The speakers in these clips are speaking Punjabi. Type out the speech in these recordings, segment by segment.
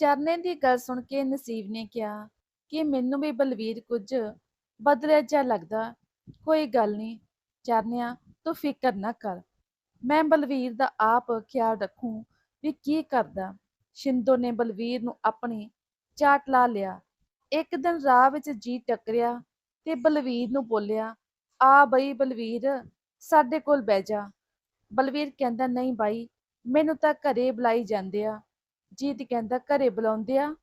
ਚਰਨੇ ਦੀ ਗੱਲ ਸੁਣ ਕੇ ਨਸੀਬ ਨੇ ਕਿਹਾ ਕਿ ਮੈਨੂੰ ਵੀ ਬਲਵੀਰ ਕੁਝ ਬਦਲਿਆ ਜਿਹਾ ਲੱਗਦਾ, ਕੋਈ ਗੱਲ ਨਹੀਂ ਚਰਨਿਆ, ਤੂੰ ਫਿਕਰ ਨਾ ਕਰ। ਮੈਂ ਬਲਵੀਰ ਦਾ ਆਪ ਖਿਆਲ ਰੱਖੂੰ ਵੀ ਕੀ ਕਰਦਾ। ਸ਼ਿੰਦੋ ਨੇ ਬਲਵੀਰ ਨੂੰ ਆਪਣੀ ਚਾਟ ਲਾ ਲਿਆ। ਇੱਕ ਦਿਨ ਰਾਹ ਵਿੱਚ ਜੀ ਟੱਕਰਿਆ ਤੇ ਬਲਵੀਰ ਨੂੰ ਬੋਲਿਆ, ਆ ਬਈ ਬਲਵੀਰ, ਸਾਡੇ ਕੋਲ ਬਹਿ ਜਾ। ਬਲਵੀਰ ਕਹਿੰਦਾ, ਨਹੀਂ ਬਾਈ, ਮੈਨੂੰ ਤਾਂ ਘਰੇ ਬੁਲਾਈ ਜਾਂਦੇ ਆ। ਜੀਤ ਕਹਿੰਦਾ ਘਰੇ ਬੁਲਾਉਂਦੇ ਆ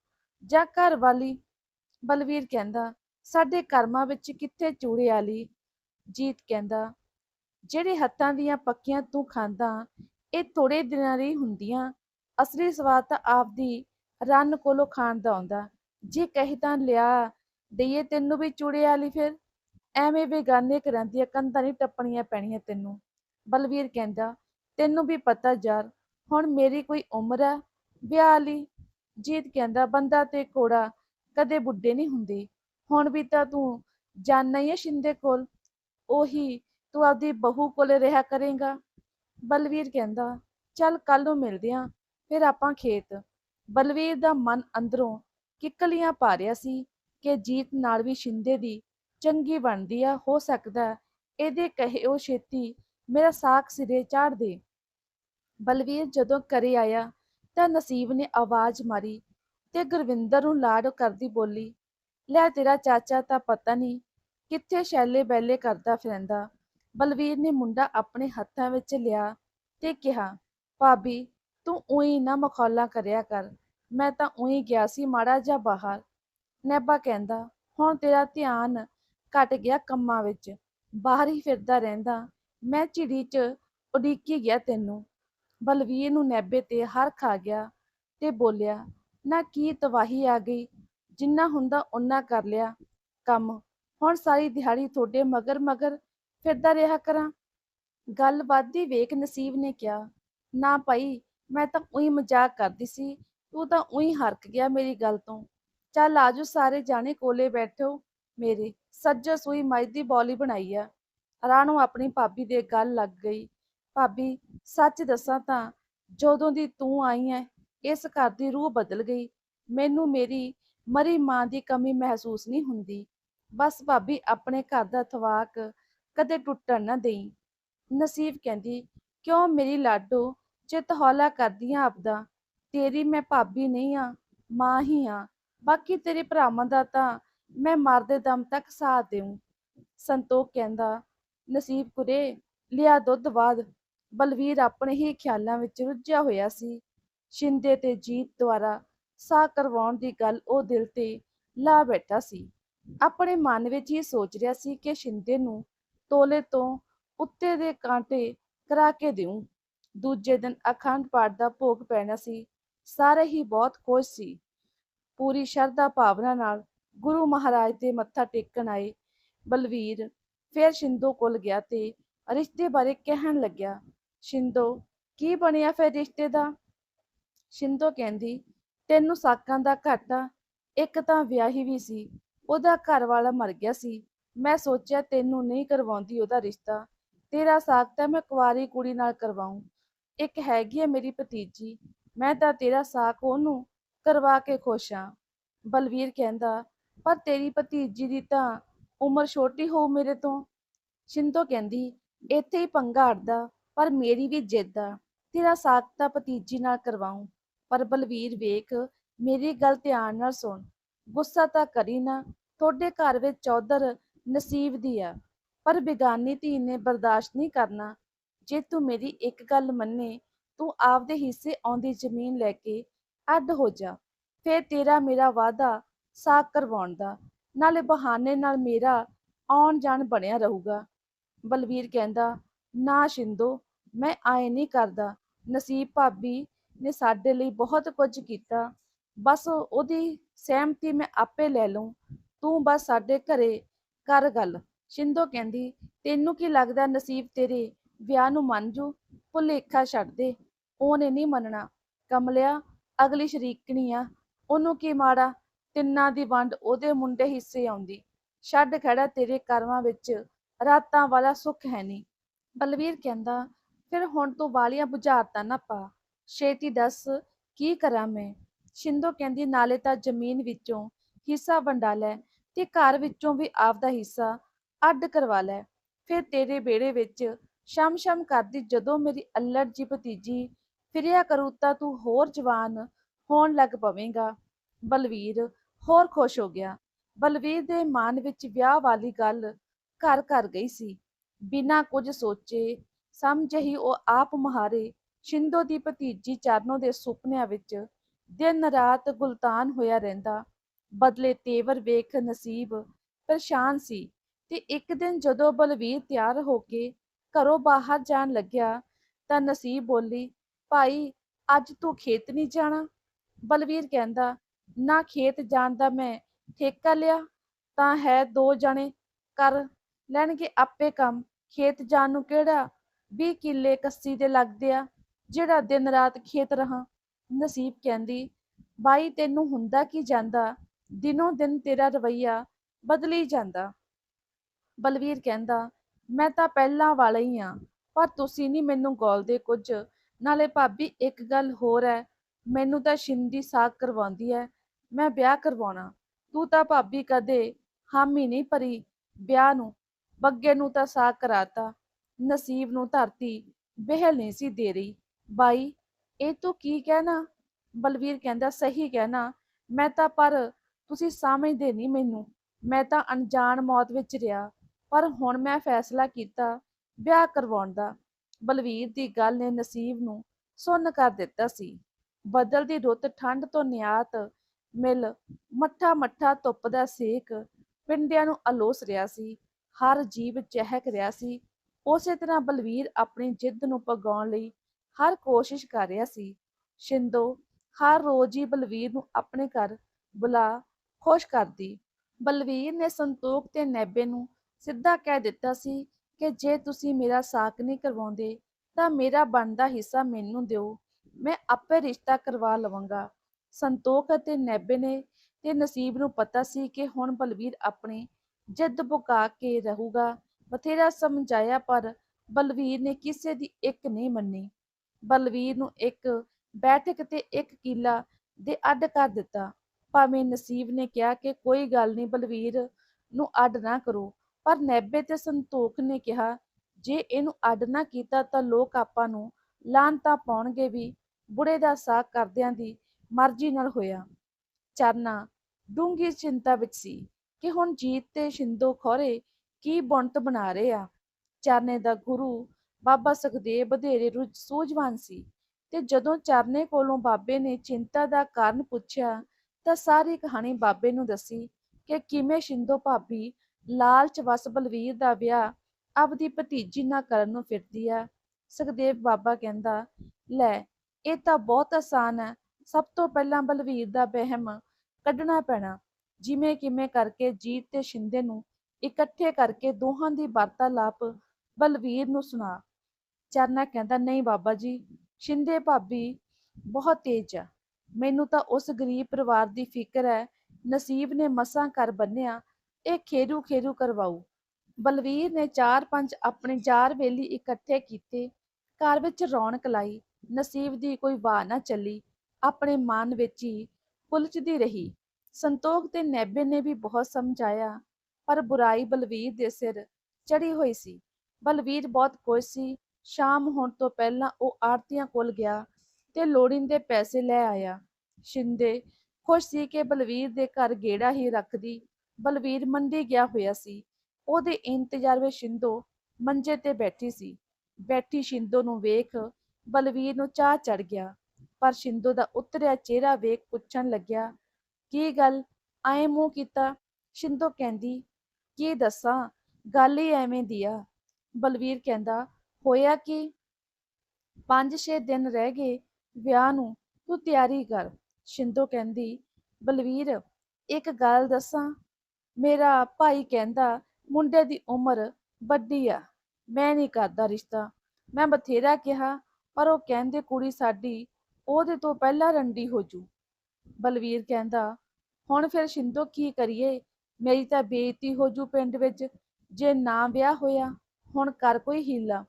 ਜਾਂ ਘਰ ਵਾਲੀ, ਬਲਵੀਰ ਕਹਿੰਦਾ, ਸਾਡੇ ਕਰਮਾਂ ਵਿੱਚ ਕਿੱਥੇ ਚੂੜੇ ਆਲੀ ਜੀਤ ਕਹਿੰਦਾ, ਜਿਹੜੇ ਹੱਥਾਂ ਦੀਆਂ ਪੱਕੀਆਂ ਤੂੰ ਖਾਂਦਾ, ਇਹ ਥੋੜੇ ਦਿਨਾਂ ਲਈ ਹੁੰਦੀਆਂ। ਅਸਲੀ ਸਵਾਦ ਤਾਂ ਆਪਦੀ ਰੰਨ ਕੋਲੋਂ ਖਾਣ ਦਾ ਆਉਂਦਾ। ਜੇ ਕਹੀ ਤਾਂ ਲਿਆ ਦਈਏ ਤੈਨੂੰ ਵੀ ਚੂੜੇ ਵਾਲੀ ਫਿਰ। ਐਵੇਂ ਬੇਗਾਨੇ ਘਰਾਂ ਦੀਆਂ ਕੰਧਾਂ ਨਹੀਂ ਟੱਪਣੀਆਂ ਪੈਣੀਆਂ ਤੈਨੂੰ। ਬਲਵੀਰ ਕਹਿੰਦਾ, ਤੈਨੂੰ ਵੀ ਪਤਾ ਯਾਰ, ਹੁਣ ਮੇਰੀ ਕੋਈ ਉਮਰ ਹੈ ਵਿਆਹ ਲਈ ਜੀਤ ਕਹਿੰਦਾ, ਬੰਦਾ ਤੇ ਘੋੜਾ ਕਦੇ ਬੁੱਢੇ ਨਹੀਂ ਹੁੰਦੇ। ਹੁਣ ਵੀ ਤਾਂ ਤੂੰ ਜਾਣਾ ਹੀ ਹੈ ਸ਼ਿੰਦੇ ਕੋਲ। ਉਹੀ ਤੂੰ ਆਪਦੀ ਬਹੂ ਕੋਲੇ ਰਿਹਾ ਕਰੇਗਾ। ਬਲਵੀਰ ਕਹਿੰਦਾ, ਚੱਲ ਕੱਲ ਨੂੰ ਮਿਲਦੇ ਆਂ, ਫਿਰ ਆਪਾਂ ਖੇਤ। ਬਲਵੀਰ ਦਾ ਮਨ ਅੰਦਰੋਂ ਕਿੱਕਲੀਆਂ ਪਾ ਰਿਹਾ ਸੀ ਕਿ ਜੀਤ ਨਾਲ ਵੀ ਸ਼ਿੰਦੇ ਦੀ ਚੰਗੀ ਬਣਦੀ ਆ, ਹੋ ਸਕਦਾ ਇਹਦੇ ਕਹੇ ਉਹ ਛੇਤੀ ਮੇਰਾ ਸਾਕ ਸਿਰੇ ਚਾੜ ਦੇ। ਬਲਵੀਰ ਜਦੋਂ ਘਰੇ ਆਇਆ ਤਾਂ ਨਸੀਬ ਨੇ ਆਵਾਜ਼ ਮਾਰੀ ਤੇ ਗੁਰਵਿੰਦਰ ਨੂੰ ਲਾਡ ਕਰਦੀ ਬੋਲੀ, ਲੈ ਤੇਰਾ ਚਾਚਾ ਤਾਂ ਪਤਾ ਨਹੀਂ ਕਿੱਥੇ ਸ਼ੈਲੇ ਬੈਲੇ ਕਰਦਾ ਫਿਰਦਾ। ਬਲਵੀਰ ਨੇ ਮੁੰਡਾ ਆਪਣੇ ਹੱਥਾਂ ਵਿੱਚ ਲਿਆ ਤੇ ਕਿਹਾ, ਭਾਬੀ, ਤੂੰ ਉਹੀ ਨਾ ਮਖੌਲਾ ਕਰਿਆ ਕਰ। ਮੈਂ ਤਾਂ ਉਹੀ ਗਿਆ ਸੀ ਮਾੜਾ ਜਾਂ ਬਾਹਰ। ਨੈਬਾ ਕਹਿੰਦਾ, ਹੁਣ ਤੇਰਾ ਧਿਆਨ ਘਟ ਗਿਆ ਕੰਮਾਂ ਵਿੱਚ। ਬਾਹਰ ਹੀ ਫਿਰਦਾ ਰਹਿੰਦਾ। ਮੈਂ ਝਿੜੀ 'ਚ ਉਡੀਕੀ ਗਿਆ ਤੈਨੂੰ। ਬਲਵੀਰ ਨੂੰ ਨੈਬੇ ਤੇ ਹਰ ਖਾ ਗਿਆ ਤੇ ਬੋਲਿਆ, ਨਾ ਕੀ ਤਵਾਹੀ ਆ ਗਈ? ਜਿੰਨਾ ਹੁੰਦਾ ਓਨਾ ਕਰ ਲਿਆ। ਕੰਮ, ਹੁਣ ਸਾਰੀ ਦਿਹਾੜੀ ਤੁਹਾਡੇ ਮਗਰ ਮਗਰ ਫਿਰਦਾ ਰਿਹਾ ਕਰਾਂ। ਗੱਲ ਵੱਧਦੀ ਵੇਖ ਨਸੀਬ ਨੇ ਕਿਹਾ, ਨਾ ਭਾਈ, ਮੈਂ ਤਾਂ ਉਹੀ ਮਜ਼ਾਕ ਕਰਦੀ ਸੀ। ਤੂੰ ਤਾਂ ਉਹੀ ਹਰਕ ਗਿਆ ਮੇਰੀ ਗੱਲ ਤੋਂ। ਚੱਲ ਆਜੋ ਸਾਰੇ ਜਾਣੇ ਕੋਲੇ ਬੈਠੋ। ਮੇਰੇ ਸੱਜਾ ਸੂਈ ਮੱਝ ਦੀ ਬੌਲੀ ਬਣਾਈ ਆ। ਰਾਣੋ ਆਪਣੀ ਭਾਬੀ ਦੇ ਗੱਲ ਲੱਗ ਗਈ। ਭਾਬੀ, ਸੱਚ ਦੱਸਾਂ ਤਾਂ ਜਦੋਂ ਦੀ ਤੂੰ ਆਈ ਐ, ਇਸ ਘਰ ਦੀ ਰੂਹ ਬਦਲ ਗਈ। ਮੈਨੂੰ ਮੇਰੀ ਮਰੀ ਮਾਂ ਦੀ ਕਮੀ ਮਹਿਸੂਸ ਨਹੀਂ ਹੁੰਦੀ। ਬਸ ਭਾਬੀ, ਆਪਣੇ ਘਰ ਦਾ ਥਵਾਕ ਕਦੇ ਟੁੱਟਣ ਨਾ ਦੇਈ। ਨਸੀਬ ਕਹਿੰਦੀ, ਕਿਉਂ ਮੇਰੀ ਲਾਡੋ ਚਿੱਤ ਹੌਲਾ ਕਰਦੀਆਂ ਆਪਦਾ? ਤੇਰੀ ਮੈਂ ਭਾਬੀ ਨਹੀਂ ਆ, ਮਾਂ ਹੀ ਆ। ਬਾਕੀ ਤੇਰੇ ਭਰਾਵਾਂ ਦਾ ਤਾਂ ਮੈਂ ਮਰਦੇ ਦਮ ਤੱਕ ਸਾਥ ਦੇਉ ਸੰਤੋਖ ਕਹਿੰਦਾ, ਨਸੀਬ ਕੁਰੇ, ਲਿਆ ਦੁੱਧ ਬਾਦ ਬਲਵੀਰ ਆਪਣੇ ਹੀ ਖਿਆਲਾਂ ਵਿੱਚ ਰੁੱਝਿਆ ਹੋਇਆ ਸੀ। ਸ਼ਿੰਦੇ ਤੇ ਜੀਤ ਦੁਆਰਾ ਸਾਹ ਕਰਵਾਉਣ ਦੀ ਗੱਲ ਉਹ ਦਿਲ ਤੇ ਲਾ ਬੈਠਾ ਸੀ। ਆਪਣੇ ਮਨ ਵਿੱਚ ਹੀ ਸੋਚ ਰਿਹਾ ਸੀ ਕਿ ਸ਼ਿੰਦੇ ਨੂੰ ਤੋਲੇ ਤੋਂ ਉੱਤੇ ਦੇ ਕਾਂਟੇ ਕਰਾ ਕੇ ਦਿਉ ਦੂਜੇ ਦਿਨ ਅਖੰਡ ਪਾਠ ਦਾ ਭੋਗ ਪੈਣਾ ਸੀ। ਸਾਰੇ ਹੀ ਬਹੁਤ ਖੁਸ਼ ਸੀ। ਪੂਰੀ ਸ਼ਰਧਾ ਭਾਵਨਾ ਨਾਲ ਗੁਰੂ ਮਹਾਰਾਜ ਦੇ ਮੱਥਾ ਟੇਕਣ ਆਏ। ਬਲਵੀਰ ਫਿਰ ਸ਼ਿੰਦੋ ਕੋਲ ਗਿਆ ਤੇ ਰਿਸ਼ਤੇ ਬਾਰੇ ਕਹਿਣ ਲੱਗਿਆ ਸ਼ਿੰਦੋ, ਕੀ ਬਣਿਆ ਫਿਰ ਰਿਸ਼ਤੇ ਦਾ? ਸ਼ਿੰਦੋ ਕਹਿੰਦੀ, ਤੈਨੂੰ ਸਾਕਾਂ ਦਾ ਘਾਟਾ ਇੱਕ ਤਾਂ ਵਿਆਹੀ ਵੀ ਸੀ, ਉਹਦਾ ਘਰ ਵਾਲਾ ਮਰ ਗਿਆ ਸੀ। ਮੈਂ ਸੋਚਿਆ ਤੈਨੂੰ ਨਹੀਂ ਕਰਵਾਉਂਦੀ ਉਹਦਾ ਰਿਸ਼ਤਾ। ਤੇਰਾ ਸਾਕ ਤਾਂ ਮੈਂ ਕੁਆਰੀ ਕੁੜੀ ਨਾਲ ਕਰਵਾਉਂ ਇੱਕ ਹੈਗੀ ਹੈ ਮੇਰੀ ਭਤੀਜੀ, ਮੈਂ ਤਾਂ ਤੇਰਾ ਸਾਕ ਉਹਨੂੰ ਕਰਵਾ ਕੇ ਖੁਸ਼ ਹਾਂ ਬਲਵੀਰ ਕਹਿੰਦਾ, ਪਰ ਤੇਰੀ ਭਤੀਜੀ ਦੀ ਤਾਂ ਉਮਰ ਛੋਟੀ ਹੋਊ ਮੇਰੇ ਤੋਂ। ਸ਼ਿੰਦੋ ਕਹਿੰਦੀ, ਇੱਥੇ ਹੀ ਪੰਗਾ ਅੜਦਾ ਪਰ ਮੇਰੀ ਵੀ ਜਿੱਦ ਆ, ਤੇਰਾ ਸਾਕ ਤਾਂ ਭਤੀਜੀ ਨਾਲ ਕਰਵਾਉਂ ਪਰ ਬਲਵੀਰ ਵੇਖ, ਮੇਰੀ ਗੱਲ ਧਿਆਨ ਨਾਲ ਸੁਣ, ਗੁੱਸਾ ਤਾਂ ਕਰੀ ਨਾ, ਤੁਹਾਡੇ ਘਰ ਵਿੱਚ ਚੌਧਰ ਨਸੀਬ ਦੀ ਆ, ਪਰ ਬੇਗਾਨੀ ਧੀ ਨੇ ਬਰਦਾਸ਼ਤ ਨਹੀਂ ਕਰਨਾ, ਜੇ ਤੂੰ ਮੇਰੀ ਇੱਕ ਗੱਲ ਮੰਨੇ, ਤੂੰ ਆਪਦੇ ਹਿੱਸੇ ਆਉਂਦੀ ਜ਼ਮੀਨ ਲੈ ਕੇ ਅੱਡ ਹੋ ਜਾ, ਫੇਰ ਤੇਰਾ ਮੇਰਾ ਵਾਅਦਾ ਸਾਕ ਕਰਵਾਉਣ ਦਾ, ਨਾਲੇ ਬਹਾਨੇ ਨਾਲ ਮੇਰਾ ਆਉਣ ਜਾਣ ਬਣਿਆ ਰਹੂਗਾ। ਬਲਵੀਰ ਕਹਿੰਦਾ, ਨਾ ਸ਼ਿੰਦੋ ਮੈਂ ਆਏ ਨਹੀਂ ਕਰਦਾ। ਨਸੀਬ ਭਾਬੀ ਨੇ ਸਾਡੇ ਲਈ ਬਹੁਤ ਕੁਝ ਕੀਤਾ। ਬਸ ਉਹਦੀ ਸਹਿਮਤੀ ਮੈਂ ਆਪੇ ਲੈ ਲਊਂ। ਤੂੰ ਬਸ ਸਾਡੇ ਘਰੇ ਕਰ ਗੱਲ। ਸ਼ਿੰਦੋ ਕਹਿੰਦੀ, ਤੈਨੂੰ ਕੀ ਲੱਗਦਾ ਨਸੀਬ ਤੇਰੇ ਵਿਆਹ ਨੂੰ ਮੰਨ ਜੂ? ਭੁਲੇਖਾ ਛੱਡ ਦੇ। ਉਹਨੇ ਨਹੀਂ ਮੰਨਣਾ। ਕਮਲਿਆ, ਅਗਲੀ ਸ਼ਰੀਕਣੀ ਆ। ਉਹਨੂੰ ਕੀ ਮਾੜਾ? ਤਿੰਨਾਂ ਦੀ ਵੰਡ ਉਹਦੇ ਮੁੰਡੇ ਹਿੱਸੇ ਆਉਂਦੀ। ਛੱਡ ਖੜਾ ਤੇਰੇ ਕਰਮਾਂ ਵਿੱਚ। ਰਾਤਾਂ ਵਾਲਾ ਸੁੱਖ ਹੈ ਨਹੀਂ। ਬਲਵੀਰ ਕਹਿੰਦਾ ਫਿਰ ਹੁਣ ਤੂੰ ਵਾਲੀਆਂ ਬੁਝਾਰਤਾਂ ਨਾ ਪਾ। ਛੇਤੀ ਦੱਸ, ਕੀ ਕਰਾਂ ਮੈਂ? ਸ਼ਿੰਦੋ ਕਹਿੰਦੀ, ਨਾਲੇ ਤਾਂ ਜ਼ਮੀਨ ਵਿੱਚੋਂ ਹਿੱਸਾ ਵੰਡਾ ਲੈ ਤੇ ਘਰ ਵਿੱਚੋਂ ਵੀ ਆਪਦਾ ਹਿੱਸਾ ਅੱਡ ਕਰਵਾ ਲੈ। ਫਿਰ ਤੇਰੇ ਵਿਹੜੇ ਵਿੱਚ ਸ਼ਮ ਕਰਦੀ, ਜਦੋਂ ਮੇਰੀ ਅੱਲੜ ਜੀ ਭਤੀਜੀ ਫਿਰਿਆ ਕਰੂ ਤਾਂ ਤੂੰ ਹੋਰ ਜਵਾਨ ਹੋਣ ਲੱਗ ਪਵੇਂਗਾ। ਬਲਵੀਰ ਹੋਰ ਖੁਸ਼ ਹੋ ਗਿਆ। ਬਲਵੀਰ ਦੇ ਮਨ ਵਿੱਚ ਵਿਆਹ ਵਾਲੀ ਗੱਲ ਘਰ ਘਰ ਗਈ ਸੀ। ਬਿਨਾਂ ਕੁਝ ਸੋਚੇ ਸਮਝੇ ਹੀ ਉਹ ਆਪ ਮੁਹਾਰੇ ਸ਼ਿੰਦੋ ਦੀ ਭਤੀਜੀ ਚਰਨੋ ਦੇ ਸੁਪਨਿਆਂ ਵਿੱਚ ਦਿਨ ਰਾਤ ਗੁਲਤਾਨ ਹੋਇਆ ਰਹਿੰਦਾ। ਬਦਲੇ ਤੇਵਰ ਵੇਖ ਨਸੀਬ ਪਰੇਸ਼ਾਨ ਸੀ ਤੇ ਇੱਕ ਦਿਨ ਜਦੋਂ ਬਲਵੀਰ ਤਿਆਰ ਹੋ ਕੇ ਘਰੋਂ ਬਾਹਰ ਜਾਣ ਲੱਗਿਆ ਤਾਂ ਨਸੀਬ ਬੋਲੀ, ਭਾਈ, ਅੱਜ ਤੂੰ ਖੇਤ ਨਹੀਂ ਜਾਣਾ? ਬਲਵੀਰ ਕਹਿੰਦਾ, ਨਾ ਖੇਤ ਜਾਣ ਦਾ ਮੈਂ ਠੇਕਾ ਲਿਆ, ਤਾਂ ਹੈ ਦੋ ਜਣੇ, ਕਰ ਲੈਣਗੇ ਆਪੇ ਕੰਮ। ਖੇਤ ਜਾਣ ਨੂੰ ਕਿਹੜਾ 20 ਕਿੱਲੇ ਕੱਸੀ ਦੇ ਲੱਗਦੇ ਆ, ਜਿਹੜਾ ਦਿਨ ਰਾਤ ਖੇਤ ਰਹਾ, ਨਸੀਬ ਕਹਿੰਦੀ, ਬਾਈ ਤੈਨੂੰ ਹੁੰਦਾ ਕੀ ਜਾਂਦਾ, ਦਿਨੋਂ ਦਿਨ ਤੇਰਾ ਰਵਈਆ ਬਦਲੀ ਜਾਂਦਾ। ਬਲਵੀਰ ਕਹਿੰਦਾ, ਮੈਂ ਤਾਂ ਪਹਿਲਾਂ ਵਾਲਾ ਹੀ ਆ, ਪਰ ਤੁਸੀਂ ਨਹੀਂ ਮੈਨੂੰ ਗੋਲਦੇ ਕੁਝ, ਨਾਲੇ ਭਾਬੀ ਇੱਕ ਗੱਲ ਹੋਰ ਹੈ ਮੈਨੂੰ ਤਾਂ ਸ਼ਿੰਦੀ ਸਾਕ ਕਰਵਾਉਂਦੀ ਹੈ ਮੈਂ ਵਿਆਹ ਕਰਵਾਉਣਾ, ਤੂੰ ਤਾਂ ਭਾਬੀ ਕਦੇ ਹਾਮੀ ਨਹੀਂ ਭਰੀ, ਵਿਆਹ ਨੂੰ, ਬੱਗੇ ਨੂੰ ਤਾਂ ਸਾਕ ਕਰਾਤਾ ਨਸੀਬ ਨੂੰ ਧਰਤੀ ਬਹਿਲ ਨਹੀਂ ਸੀ ਦੇ ਰਹੀ। ਬਾਈ, ਇਹ ਤੂੰ ਕੀ ਕਹਿਣਾ? ਬਲਵੀਰ ਕਹਿੰਦਾ, ਸਹੀ ਕਹਿਣਾ। ਮੈਂ ਤਾਂ, ਪਰ ਤੁਸੀਂ ਸਮਝਦੇ ਨਹੀਂ ਮੈਨੂੰ। ਮੈਂ ਤਾਂ ਅਣਜਾਣ ਮੌਤ ਵਿੱਚ ਰਿਹਾ, ਪਰ ਹੁਣ ਮੈਂ ਫੈਸਲਾ ਕੀਤਾ ਵਿਆਹ ਕਰਵਾਉਣ ਦਾ। ਬਲਵੀਰ ਦੀ ਗੱਲ ਨੇ ਨਸੀਬ ਨੂੰ ਸੁੰਨ ਕਰ ਦਿੱਤਾ ਸੀ। ਬਦਲਦੀ ਰੁੱਤ ਠੰਡ ਤੋਂ ਨਿਆਤ ਮਿਲ ਮੱਠਾ ਮੱਠਾ ਧੁੱਪ ਦਾ ਸੇਕ ਪਿੰਡਿਆਂ ਨੂੰ ਅਲੋਸ ਰਿਹਾ ਸੀ। ਹਰ ਜੀਵ ਚਹਿਕ ਰਿਹਾ ਸੀ। ਉਸੇ ਤਰ੍ਹਾਂ ਬਲਵੀਰ ਆਪਣੀ ਜਿੱਦ ਨੂੰ ਪਗਾਉਣ ਲਈ ਹਰ ਕੋਸ਼ਿਸ਼ ਕਰ ਰਿਹਾ ਸੀ। ਸ਼ਿੰਦੋ ਹਰ ਰੋਜ਼ ਹੀ ਬਲਵੀਰ ਨੂੰ ਆਪਣੇ ਘਰ ਬੁਲਾ ਖੁਸ਼ ਕਰਦੀ। ਬਲਵੀਰ ਨੇ ਸੰਤੋਖ ਤੇ ਨੈਬੇ ਨੂੰ ਸਿੱਧਾ ਕਹਿ ਦਿੱਤਾ ਸੀ ਕਿ ਜੇ ਤੁਸੀਂ ਮੇਰਾ ਸਾਕ ਨਹੀਂ ਕਰਵਾਉਂਦੇ ਤਾਂ ਮੇਰਾ ਬਣਦਾ ਹਿੱਸਾ ਮੈਨੂੰ ਦਿਓ, ਮੈਂ ਆਪੇ ਰਿਸ਼ਤਾ ਕਰਵਾ ਲਵਾਂਗਾ। ਸੰਤੋਖ ਅਤੇ ਨੈਬੇ ਨੇ ਤੇ ਨਸੀਬ ਨੂੰ ਪਤਾ ਸੀ ਕਿ ਹੁਣ ਬਲਵੀਰ ਆਪਣੀ ਜਿੱਦ ਪੁਕਾ ਕੇ ਰਹੂਗਾ। ਬਥੇਰਾ ਸਮਝਾਇਆ, ਪਰ ਬਲਵੀਰ ਨੇ ਕਿਸੇ ਦੀ ਇੱਕ ਨਹੀਂ ਮੰਨੀ। ਬਲਵੀਰ ਨੂੰ ਇੱਕ ਬੈਠਕ ਤੇ ਇੱਕ ਕਿਲਾ ਦੇ ਅੱਡ ਕਰ ਦਿੱਤਾ। ਭਾਵੇਂ ਨਸੀਬ ਨੇ ਕਿਹਾ ਕਿ ਕੋਈ ਗੱਲ ਨਹੀਂ, ਬਲਵੀਰ ਨੂੰ ਅੱਡ ਨਾ ਕਰੋ, ਪਰ ਨੈਬੇ ਤੇ ਸੰਤੋਖ ਨੇ ਕਿਹਾ, ਜੇ ਇਹਨੂੰ ਅੱਡ ਨਾ ਕੀਤਾ ਤਾਂ ਲੋਕ ਆਪਾਂ ਨੂੰ ਲਾਂਤਾ ਪਾਉਣਗੇ ਵੀ, ਬੁੜੇ ਦਾ ਸਾਕ ਕਰਦਿਆਂ ਦੀ ਮਰਜ਼ੀ ਨਾਲ ਹੋਇਆ। ਚਰਨਾ ਡੂੰਗੀ ਚਿੰਤਾ ਵਿੱਚ ਸੀ ਕਿ ਹੁਣ ਜੀਤ ਤੇ ਸ਼ਿੰਦੋ ਖੋਰੇ ਕੀ ਬੁਣਤ ਬਣਾ ਰਹੇ ਆ? ਚਰਨੇ ਦਾ ਗੁਰੂ ਬਾਬਾ ਸੁਖਦੇਵ ਵਧੇਰੇ ਸੂਝਵਾਨ ਸੀ ਤੇ ਜਦੋਂ ਚਰਨੇ ਕੋਲੋਂ ਬਾਬੇ ਨੇ ਚਿੰਤਾ ਦਾ ਕਾਰਨ ਪੁੱਛਿਆ ਤਾਂ ਸਾਰੀ ਕਹਾਣੀ ਬਾਬੇ ਨੂੰ ਦੱਸੀ ਕਿ ਕਿਵੇਂ ਸ਼ਿੰਦੋ ਭਾਬੀ ਲਾਲਚ ਵਸ ਬਲਵੀਰ ਦਾ ਵਿਆਹ ਆਪਦੀ ਭਤੀਜੀ ਨਾਲ ਕਰਨ ਨੂੰ ਫਿਰਦੀ ਆ। ਸੁਖਦੇਵ ਬਾਬਾ ਕਹਿੰਦਾ, ਲੈ, ਇਹ ਤਾਂ ਬਹੁਤ ਆਸਾਨ ਹੈ। ਸਭ ਤੋਂ ਪਹਿਲਾਂ ਬਲਵੀਰ ਦਾ ਵਹਿਮ ਕੱਢਣਾ ਪੈਣਾ। ਜਿਵੇਂ ਕਿਵੇਂ ਕਰਕੇ ਜੀਤ ਤੇ ਸ਼ਿੰਦੇ ਨੂੰ ਇਕੱਠੇ ਕਰਕੇ ਦੋਹਾਂ ਦੀ ਵਾਰਤਾਲਾਪ ਬਲਵੀਰ ਨੂੰ ਸੁਣਾ। ਚਰਨਾ ਕਹਿੰਦਾ, ਨਹੀਂ ਬਾਬਾ ਜੀ, ਸ਼ਿੰਦੇ ਭਾਬੀ ਬਹੁਤ ਤੇਜ਼ ਆ। ਮੈਨੂੰ ਤਾਂ ਉਸ ਗਰੀਬ ਪਰਿਵਾਰ ਦੀ ਫਿਕਰ ਹੈ, ਨਸੀਬ ਨੇ ਮਸਾਂ ਕਰ ਬੰਨਿਆ, ਇਹ ਖੇਰੂ ਖੇਰੂ ਕਰਵਾਉ ਬਲਵੀਰ ਨੇ ਚਾਰ ਪੰਜ ਆਪਣੇ ਜਾਰ ਵੇਲੀ ਇਕੱਠੇ ਕੀਤੇ, ਘਰ ਵਿੱਚ ਰੌਣਕ ਲਾਈ, ਨਸੀਬ ਦੀ ਕੋਈ ਵਾਹ ਨਾ ਚੱਲੀ, ਆਪਣੇ ਮਨ ਵਿੱਚ ਹੀ ਪੁਲਚਦੀ ਰਹੀ। ਸੰਤੋਖ ਤੇ ਨੈਬੇ ਨੇ ਵੀ ਬਹੁਤ ਸਮਝਾਇਆ ਪਰ ਬੁਰਾਈ ਬਲਵੀਰ ਦੇ ਸਿਰ ਚੜੀ ਹੋਈ ਸੀ। ਬਲਵੀਰ ਬਹੁਤ ਖੁਸ਼ ਸੀ। ਸ਼ਾਮ ਹੋਣ ਤੋਂ ਪਹਿਲਾਂ ਉਹ ਆੜਤੀਆਂ ਕੋਲ ਗਿਆ ਤੇ ਲੋੜੀਂਦੇ ਪੈਸੇ ਲੈ ਆਇਆ। ਸ਼ਿੰਦੇ ਖੁਸ਼ ਸੀ ਕਿ ਬਲਵੀਰ ਦੇ ਘਰ ਗੇੜਾ ਹੀ ਰੱਖਦੀ ਬਲਵੀਰ ਮੰਡੀ ਗਿਆ ਹੋਇਆ ਸੀ। ਉਹਦੇ ਇੰਤਜ਼ਾਰ ਵਿੱਚ ਸ਼ਿੰਦੋ ਮੰਜੇ ਤੇ ਬੈਠੀ ਸੀ। ਬੈਠੀ ਸ਼ਿੰਦੋ ਨੂੰ ਵੇਖ ਬਲਵੀਰ ਨੂੰ ਚਾਹ ਚੜ ਗਿਆ। ਪਰ ਸ਼ਿੰਦੋ ਦਾ ਉਤਰਿਆ ਚਿਹਰਾ ਵੇਖ ਪੁੱਛਣ ਲੱਗਿਆ, ਕੀ ਗੱਲ? ਆਏ ਮੂੰਹ ਕੀਤਾ? ਸ਼ਿੰਦੋ ਕਹਿੰਦੀ ਕੀ ਦੱਸਾਂ, ਗੱਲ ਹੀ ਐਵੇਂ ਦੀ ਆ। ਬਲਵੀਰ ਕਹਿੰਦਾ, ਹੋਇਆ ਕਿ? 5-6 ਦਿਨ ਰਹਿ ਗਏ, ਵਿਆਹ ਨੂੰ ਤੂੰ ਤਿਆਰੀ ਕਰ। ਸ਼ਿੰਦੋ ਕਹਿੰਦੀ, ਬਲਵੀਰ, ਇੱਕ ਗੱਲ ਦੱਸਾਂ? ਮੇਰਾ ਭਾਈ ਕਹਿੰਦਾ, ਮੁੰਡੇ ਦੀ ਉਮਰ ਵੱਡੀ ਆ, ਮੈਂ ਨਹੀਂ ਕਰਦਾ ਰਿਸ਼ਤਾ। ਮੈਂ ਬਥੇਰਾ ਕਿਹਾ, ਪਰ ਉਹ ਕਹਿੰਦੇ, ਕੁੜੀ ਸਾਡੀ ਉਹਦੇ ਤੋਂ ਪਹਿਲਾਂ ਰੰਡੀ ਹੋ ਜੂ। ਬਲਵੀਰ ਕਹਿੰਦਾ, ਹੁਣ ਫਿਰ ਸ਼ਿੰਦੋ ਕੀ ਕਰੀਏ? ਮੇਰੀ ਤਾਂ ਬੇਇੱਜ਼ਤੀ ਹੋ ਜੂ ਪਿੰਡ ਵਿੱਚ, ਜੇ ਨਾ ਵਿਆਹ ਹੋਇਆ, ਹੁਣ ਕਰ ਕੋਈ ਹੀਲਾ।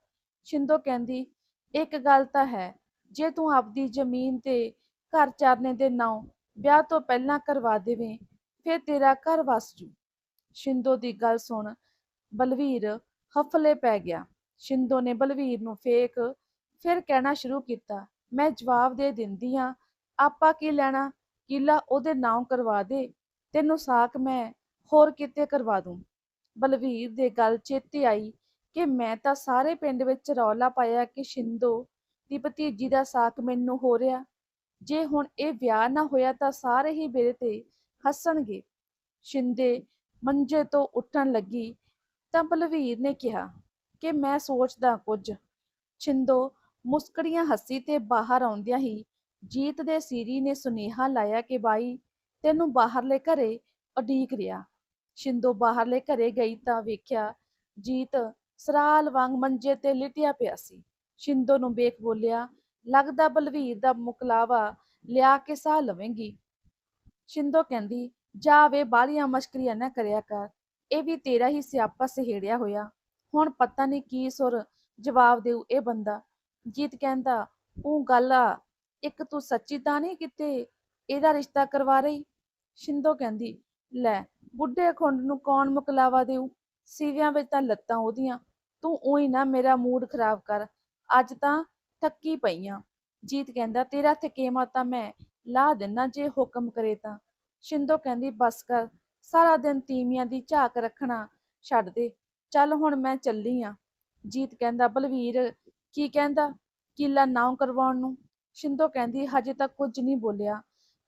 ਸ਼ਿੰਦੋ ਕਹਿੰਦੀ, ਇੱਕ ਗੱਲ ਤਾਂ ਹੈ, ਜੇ ਤੂੰ ਆਪਦੀ ਜ਼ਮੀਨ ਤੇ ਘਰ ਚਾਰਨੇ ਦੇ ਨਾਂ ਵਿਆਹ ਤੋਂ ਪਹਿਲਾਂ ਕਰਵਾ ਦੇਵੇਂ, ਫਿਰ ਤੇਰਾ ਘਰ ਵਸ ਜੂ। ਸ਼ਿੰਦੋ ਦੀ ਗੱਲ ਸੁਣ, ਬਲਵੀਰ ਹਫਲੇ ਪੈ ਗਿਆ। ਸ਼ਿੰਦੋ ਨੇ ਬਲਵੀਰ ਨੂੰ ਫੇਕ ਫਿਰ ਕਹਿਣਾ ਸ਼ੁਰੂ ਕੀਤਾ, ਮੈਂ ਜਵਾਬ ਦੇ ਦਿੰਦੀ ਆ, ਆਪਾਂ ਕੀ ਲੈਣਾ? ਕਿਲਾ ਉਹਦੇ ਨਾਂ ਕਰਵਾ ਦੇ, ਤੈਨੂੰ ਸਾਕ ਮੈਂ ਹੋਰ ਕਿਤੇ ਕਰਵਾ ਦੂੰ। ਬਲਵੀਰ ਦੇ ਗੱਲ ਚੇਤੇ ਆਈ ਕਿ ਮੈਂ ਤਾਂ ਸਾਰੇ ਪਿੰਡ ਵਿੱਚ ਰੌਲਾ ਪਾਇਆ ਕਿ ਸ਼ਿੰਦੋ ਦੀ ਭਤੀਜੀ ਦਾ ਸਾਕ ਮੈਨੂੰ ਹੋ ਰਿਹਾ। ਜੇ ਹੁਣ ਇਹ ਵਿਆਹ ਨਾ ਹੋਇਆ ਤਾਂ ਸਾਰੇ ਹੀ ਮੇਰੇ ਤੇ ਹੱਸਣਗੇ। ਸ਼ਿੰਦੇ ਮੰਜੇ ਤੋਂ ਉੱਠਣ ਲੱਗੀ ਤਾਂ ਬਲਵੀਰ ਨੇ ਕਿਹਾ ਕਿ ਮੈਂ ਸੋਚਦਾ ਕੁਝ। ਛਿੰਦੋ ਮੁਸਕੜੀਆਂ ਹੱਸੀ ਤੇ ਬਾਹਰ ਆਉਂਦਿਆਂ ਹੀ ਜੀਤ ਦੇ ਸੀਰੀ ਨੇ ਸੁਨੇਹਾ ਲਾਇਆ ਕਿ ਬਾਈ ਤੈਨੂੰ ਬਾਹਰਲੇ ਘਰੇ ਉਡੀਕ ਰਿਹਾ। ਛਿੰਦੋ ਬਾਹਰਲੇ ਘਰੇ ਗਈ ਤਾਂ ਵੇਖਿਆ ਜੀਤ ਸਰਾਲ ਵਾਂਗ ਮੰਜੇ ਤੇ ਲਿਟਿਆ ਪਿਆ ਸੀ। ਛਿੰਦੋ ਨੂੰ ਵੇਖ ਬੋਲਿਆ, ਲੱਗਦਾ ਬਲਵੀਰ ਦਾ ਮੁਕਲਾਵਾ ਲਿਆ ਕੇ ਸਾਹ ਲਵੇਂਗੀ। ਛਿੰਦੋ ਕਹਿੰਦੀ, ਜਾ ਵੇ ਬਾਲੀਆਂ ਮਸ਼ਕਰੀਆਂ ਨਾ ਕਰਿਆ ਕਰ। ਇਹ ਵੀ ਤੇਰਾ ਹੀ ਸਿਆਪਾ ਸਹੇੜਿਆ ਹੋਇਆ। ਹੁਣ ਪਤਾ ਨਹੀਂ ਕੀ ਸੁਰ ਜਵਾਬ ਦੇਊ ਇਹ ਬੰਦਾ। ਜੀਤ ਕਹਿੰਦਾ, ਉਹ ਗੱਲ ਆ, ਇੱਕ ਤੂੰ ਸੱਚੀ ਤਾਂ ਨਹੀਂ ਕਿਤੇ ਇਹਦਾ ਰਿਸ਼ਤਾ ਕਰਵਾ ਰਹੀ? ਸ਼ਿੰਦੋ ਕਹਿੰਦੀ ਲੈ, ਬੁੱਢੇ ਖੁੰਡ ਨੂੰ ਕੌਣ ਮੁਕਲਾਵਾ ਦੇਊ? ਸੀਵਿਆਂ ਵਿੱਚ ਤਾਂ ਲੱਤਾਂ ਉਹਦੀਆਂ। ਤੂੰ ਉਹੀ ਨਾ ਮੇਰਾ ਮੂਡ ਖਰਾਬ ਕਰ। ਅੱਜ ਤਾਂ ਥੱਕੀ ਪਈ ਆਂ। ਜੀਤ ਕਹਿੰਦਾ, ਤੇਰਾ ਥਕੇਮਾ ਤਾਂ ਮੈਂ। ਲਾ ਦਿੰਨਾ ਜੇ ਹੁਕਮ ਕਰੇ ਤਾਂ। ਸ਼ਿੰਦੋ ਕਹਿੰਦੀ, ਬਸ ਕਰ। ਸਾਰਾ ਦਿਨ ਤੀਵੀਆਂ ਦੀ ਝਾਕ ਰੱਖਣਾ ਛੱਡ ਦੇ। ਚੱਲ ਹੁਣ ਮੈਂ ਚੱਲੀ ਆ। ਜੀਤ ਕਹਿੰਦਾ, ਬਲਵੀਰ, ਕੀ ਕਹਿੰਦਾ? ਕਿਲਾ ਨਾਉ ਕਰਵਾਉਣ ਨੂੰ। ਸ਼ਿੰਦੋ ਕਹਿੰਦੀ, ਹਜੇ ਤੱਕ ਕੁਝ ਨਹੀਂ ਬੋਲਿਆ।